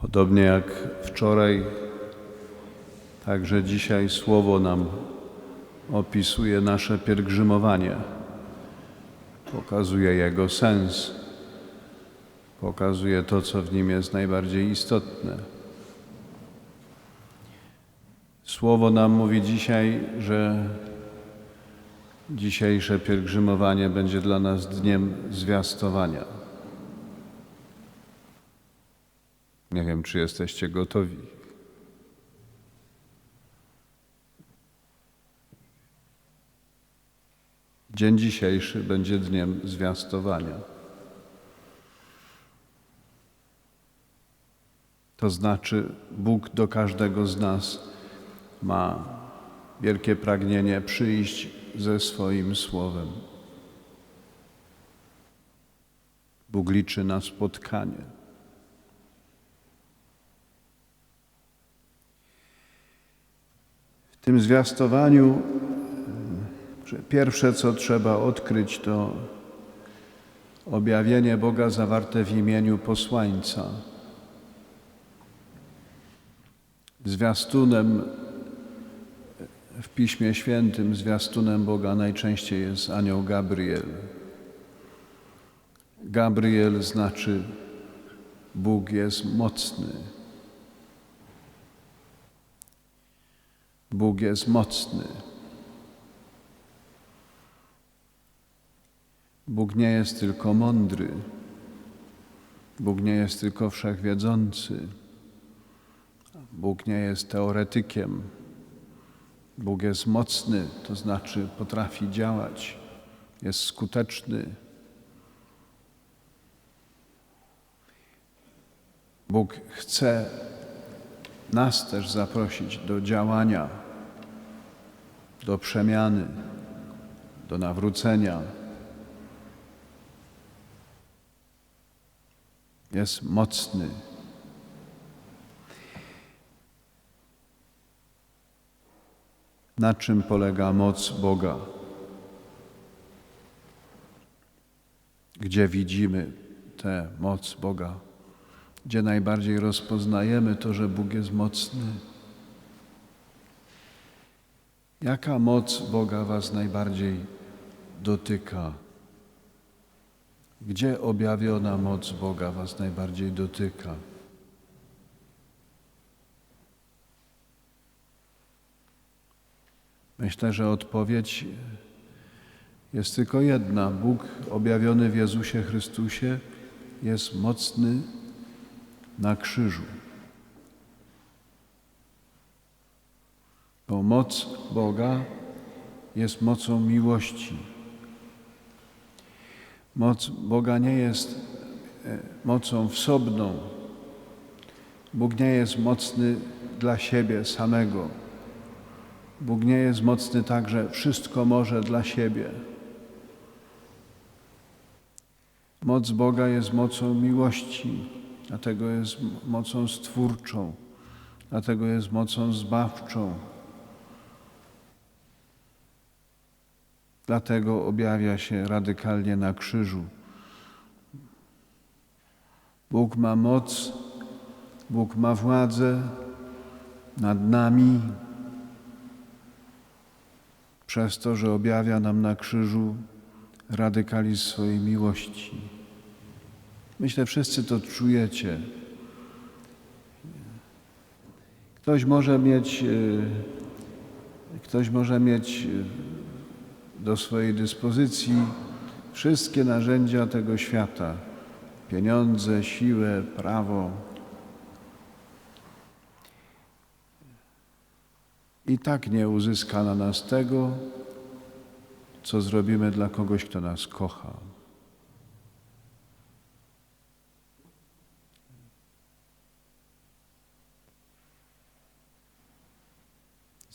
Podobnie jak wczoraj, także dzisiaj Słowo nam opisuje nasze pielgrzymowanie, pokazuje jego sens, pokazuje to, co w nim jest najbardziej istotne. Słowo nam mówi dzisiaj, że dzisiejsze pielgrzymowanie będzie dla nas dniem zwiastowania. Nie wiem, czy jesteście gotowi. Dzień dzisiejszy będzie dniem zwiastowania. To znaczy, Bóg do każdego z nas ma wielkie pragnienie przyjść ze swoim słowem. Bóg liczy na spotkanie. Tym zwiastowaniu pierwsze, co trzeba odkryć, to objawienie Boga zawarte w imieniu posłańca. Zwiastunem w Piśmie Świętym, zwiastunem Boga najczęściej jest anioł Gabriel. Gabriel znaczy Bóg jest mocny. Bóg jest mocny. Bóg nie jest tylko mądry. Bóg nie jest tylko wszechwiedzący. Bóg nie jest teoretykiem. Bóg jest mocny, to znaczy potrafi działać, jest skuteczny. Bóg chce nas też zaprosić do działania, do przemiany, do nawrócenia. Jest mocny. Na czym polega moc Boga? Gdzie widzimy tę moc Boga? Gdzie najbardziej rozpoznajemy to, że Bóg jest mocny? Jaka moc Boga Was najbardziej dotyka? Gdzie objawiona moc Boga Was najbardziej dotyka? Myślę, że odpowiedź jest tylko jedna. Bóg objawiony w Jezusie Chrystusie jest mocny na krzyżu. Bo moc Boga jest mocą miłości. Moc Boga nie jest e, mocą wsobną. Bóg nie jest mocny dla siebie samego. Bóg nie jest mocny tak, że wszystko może dla siebie. Moc Boga jest mocą miłości, dlatego jest mocą stwórczą, dlatego jest mocą zbawczą. Dlatego objawia się radykalnie na krzyżu. Bóg ma moc, Bóg ma władzę nad nami, przez to, że objawia nam na krzyżu radykalizm swojej miłości. Myślę, wszyscy to czujecie. Ktoś może mieć, ktoś może mieć do swojej dyspozycji wszystkie narzędzia tego świata: pieniądze, siłę, prawo. I tak nie uzyska na nas tego, co zrobimy dla kogoś, kto nas kocha.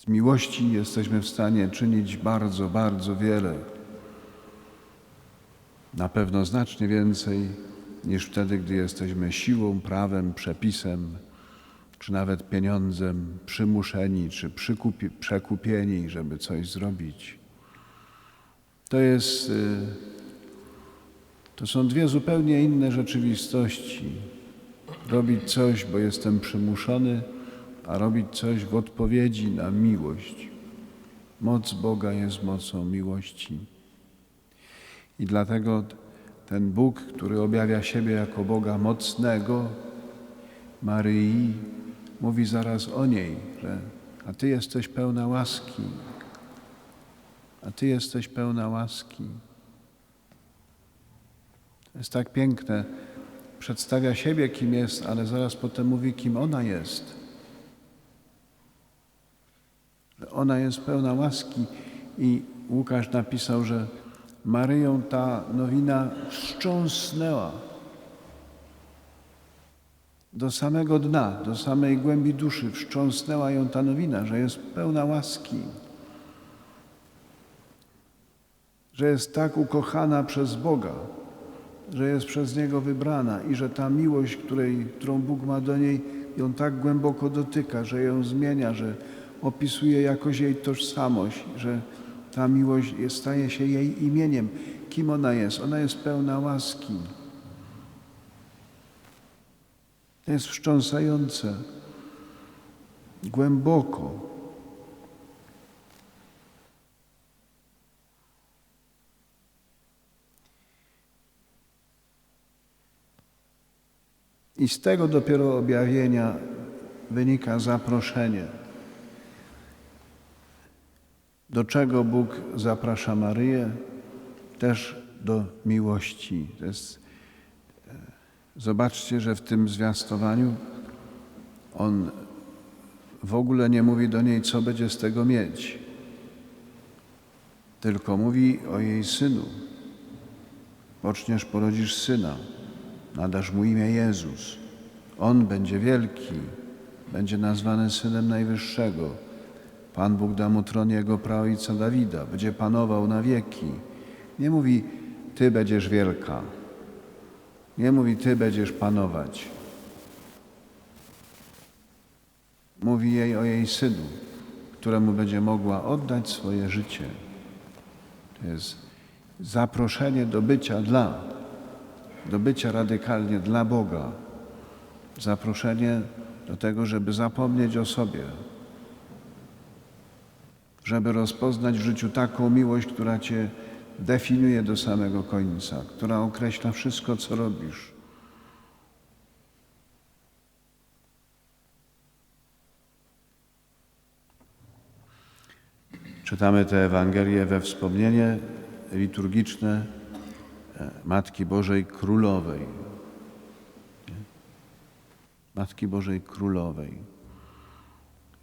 Z miłości jesteśmy w stanie czynić bardzo, bardzo wiele. Na pewno znacznie więcej niż wtedy, gdy jesteśmy siłą, prawem, przepisem, czy nawet pieniądzem przymuszeni, czy przykupi, przekupieni, żeby coś zrobić. To jest, to są dwie zupełnie inne rzeczywistości. robić coś, bo jestem przymuszony, a robić coś w odpowiedzi na miłość. Moc Boga jest mocą miłości. I dlatego ten Bóg, który objawia siebie jako Boga mocnego, Maryi, mówi zaraz o niej, że a Ty jesteś pełna łaski, a Ty jesteś pełna łaski. To jest tak piękne. Przedstawia siebie, kim jest, ale zaraz potem mówi, kim ona jest. Ona jest pełna łaski. I Łukasz napisał, że Maryją ta nowina wstrząsnęła do samego dna, do samej głębi duszy. Wstrząsnęła ją ta nowina, że jest pełna łaski. Że jest tak ukochana przez Boga że jest przez Niego wybrana i że ta miłość, której, którą Bóg ma do niej, ją tak głęboko dotyka, że ją zmienia, że opisuje jakoś jej tożsamość, że ta miłość jest, staje się jej imieniem. Kim ona jest? Ona jest pełna łaski. To jest wstrząsające, głęboko. I z tego dopiero objawienia wynika zaproszenie. Do czego Bóg zaprasza Maryję? Też do miłości. Jest, e, zobaczcie, że w tym zwiastowaniu on w ogóle nie mówi do niej, co będzie z tego mieć, tylko mówi o jej synu. Poczniesz, porodzisz syna nadasz mu imię Jezus. On będzie wielki, będzie nazwany Synem Najwyższego. Pan Bóg da mu tron jego praojca Dawida, będzie panował na wieki. Nie mówi, Ty będziesz wielka. Nie mówi, Ty będziesz panować. Mówi jej o jej synu, któremu będzie mogła oddać swoje życie. To jest zaproszenie do bycia dla do bycia radykalnie dla Boga. Zaproszenie do tego, żeby zapomnieć o sobie, żeby rozpoznać w życiu taką miłość, która Cię definiuje do samego końca, która określa wszystko, co robisz. Czytamy te Ewangelie we wspomnienie liturgiczne Matki Bożej Królowej. Matki Bożej Królowej.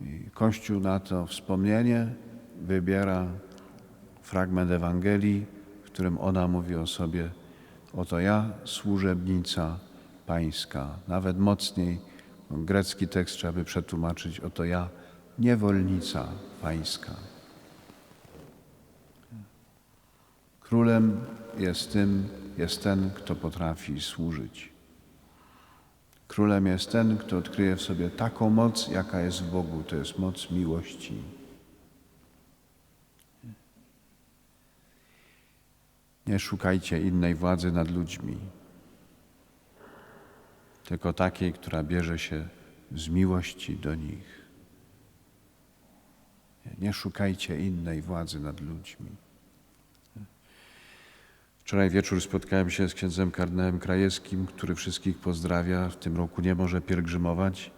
I Kościół na to wspomnienie wybiera fragment Ewangelii, w którym ona mówi o sobie: Oto ja, służebnica Pańska. Nawet mocniej grecki tekst trzeba by przetłumaczyć: Oto ja, niewolnica Pańska. Królem jest tym, jest ten, kto potrafi służyć. Królem jest ten, kto odkryje w sobie taką moc, jaka jest w Bogu. To jest moc miłości. Nie szukajcie innej władzy nad ludźmi, tylko takiej, która bierze się z miłości do nich. Nie szukajcie innej władzy nad ludźmi. Wczoraj wieczór spotkałem się z księdzem kardynałem Krajewskim, który wszystkich pozdrawia. W tym roku nie może pielgrzymować,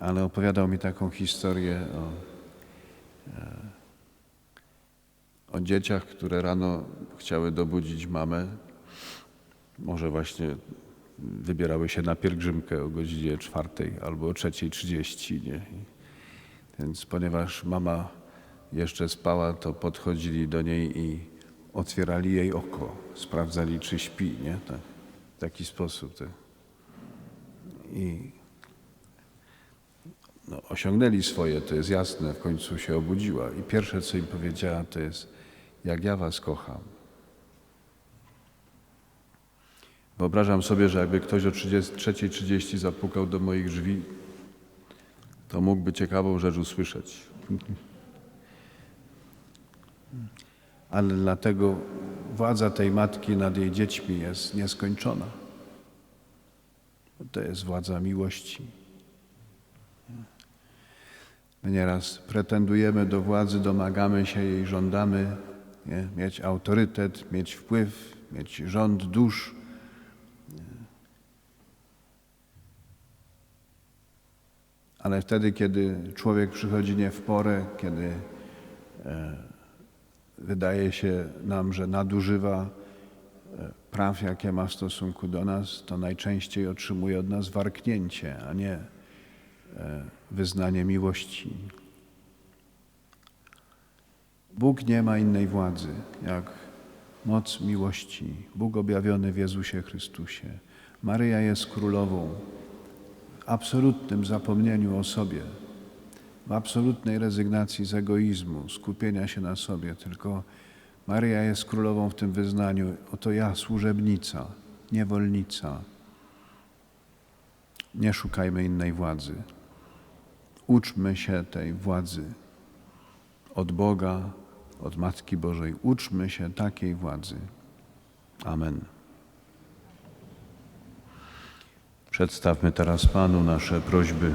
ale opowiadał mi taką historię o, e, o dzieciach, które rano chciały dobudzić mamę. Może właśnie wybierały się na pielgrzymkę o godzinie czwartej albo o trzeciej trzydzieści. Więc ponieważ mama jeszcze spała, to podchodzili do niej i otwierali jej oko, sprawdzali, czy śpi, nie? Tak, w taki sposób. Tak. I no, osiągnęli swoje, to jest jasne, w końcu się obudziła. I pierwsze, co im powiedziała, to jest, jak ja was kocham. Wyobrażam sobie, że jakby ktoś o 3.30 zapukał do moich drzwi, to mógłby ciekawą rzecz usłyszeć. ale dlatego władza tej matki nad jej dziećmi jest nieskończona. To jest władza miłości. My nieraz pretendujemy do władzy, domagamy się jej, żądamy nie? mieć autorytet, mieć wpływ, mieć rząd dusz. Ale wtedy, kiedy człowiek przychodzi nie w porę, kiedy e, wydaje się nam, że nadużywa e, praw, jakie ma w stosunku do nas, to najczęściej otrzymuje od nas warknięcie, a nie e, wyznanie miłości. Bóg nie ma innej władzy jak moc miłości. Bóg objawiony w Jezusie Chrystusie. Maryja jest królową w absolutnym zapomnieniu o sobie, w absolutnej rezygnacji z egoizmu, skupienia się na sobie. Tylko Maryja jest królową w tym wyznaniu. Oto ja, służebnica, niewolnica. Nie szukajmy innej władzy. Uczmy się tej władzy od Boga, od Matki Bożej. Uczmy się takiej władzy. Amen. Przedstawmy teraz Panu nasze prośby.